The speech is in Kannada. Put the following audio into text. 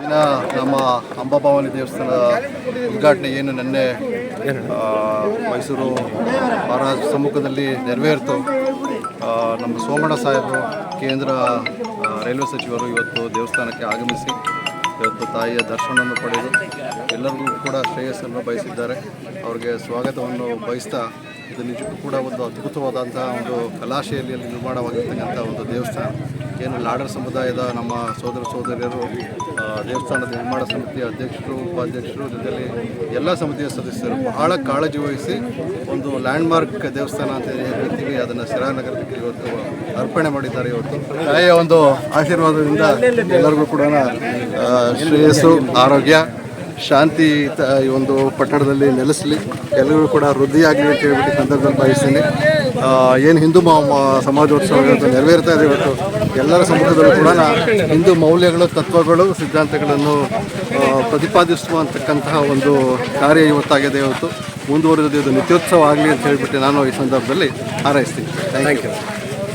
ದಿನ ನಮ್ಮ ಅಂಬಾಭವಾನಿ ದೇವಸ್ಥಾನದ ಉದ್ಘಾಟನೆ ಏನು ನಿನ್ನೆ ಮೈಸೂರು ಮಹಾರಾಜ ಸಮ್ಮುಖದಲ್ಲಿ ನೆರವೇರಿತು. ನಮ್ಮ ಸೋಮಣ್ಣ ಸಾಹೇಬರು ಕೇಂದ್ರ ರೈಲ್ವೆ ಸಚಿವರು ಇವತ್ತು ದೇವಸ್ಥಾನಕ್ಕೆ ಆಗಮಿಸಿ ಇವತ್ತು ತಾಯಿಯ ದರ್ಶನವನ್ನು ಪಡೆದು ಎಲ್ಲರಿಗೂ ಕೂಡ ಶ್ರೇಯಸ್ಸನ್ನು ಬಯಸಿದ್ದಾರೆ. ಅವರಿಗೆ ಸ್ವಾಗತವನ್ನು ಬಯಸ್ತಾ ಇದು ನಿಜಕ್ಕೂ ಕೂಡ ಒಂದು ಅದ್ಭುತವಾದಂತಹ ಒಂದು ಕಲಾಶೈಲಿಯಲ್ಲಿ ನಿರ್ಮಾಣವಾಗಿರ್ತಕ್ಕಂಥ ಒಂದು ದೇವಸ್ಥಾನ. ಏನು ಲಾಡರ್ ಸಮುದಾಯದ ನಮ್ಮ ಸೋದರ ಸೋದರಿಯರು ದೇವಸ್ಥಾನದ ನಿರ್ಮಾಣ ಸಮಿತಿ ಅಧ್ಯಕ್ಷರು, ಉಪಾಧ್ಯಕ್ಷರು ಜೊತೆಯಲ್ಲಿ ಎಲ್ಲ ಸಮಿತಿಯ ಸದಸ್ಯರು ಬಹಳ ಕಾಳಜಿ ವಹಿಸಿ ಒಂದು ಲ್ಯಾಂಡ್ಮಾರ್ಕ್ ದೇವಸ್ಥಾನ ಅಂತ ಹೇಳ್ತೀವಿ. ಅದನ್ನು ಶಿರಾನಗರಕ್ಕೆ ಇವತ್ತು ಅರ್ಪಣೆ ಮಾಡಿದ್ದಾರೆ ಇವತ್ತು. ತಾಯಿಯ ಒಂದು ಆಶೀರ್ವಾದದಿಂದ ಎಲ್ಲರಿಗೂ ಕೂಡ ಶ್ರೇಯಸ್ಸು ಆರೋಗ್ಯ, ಶಾಂತಿ ಈ ಒಂದು ಪಟ್ಟಣದಲ್ಲಿ ನೆಲೆಸಲಿ. ಎಲ್ಲರಿಗೂ ಕೂಡ ವೃದ್ಧಿಯಾಗಲಿ ಅಂತ ಹೇಳ್ಬಿಟ್ಟು ಸಂದರ್ಭದಲ್ಲಿ ಬಯಸ್ತೀನಿ ಏನು ಹಿಂದೂ ಸಮಾಜೋತ್ಸವ ನೆರವೇರ್ತಾ ಇದೆ ಇವತ್ತು, ಎಲ್ಲರ ಸಮುದ್ರದಲ್ಲೂ ಕೂಡ ಹಿಂದೂ ಮೌಲ್ಯಗಳು, ತತ್ವಗಳು, ಸಿದ್ಧಾಂತಗಳನ್ನು ಪ್ರತಿಪಾದಿಸುವಂತಕ್ಕಂತಹ ಒಂದು ಕಾರ್ಯ ಇವತ್ತಾಗಿದೆ ಇವತ್ತು. ಮುಂದುವರೆದ ಇದು ನಿತ್ಯೋತ್ಸವ ಆಗಲಿ ಅಂತ ಹೇಳಿಬಿಟ್ಟು ನಾನು ಈ ಸಂದರ್ಭದಲ್ಲಿ ಹಾರೈಸ್ತೀನಿ. Thank you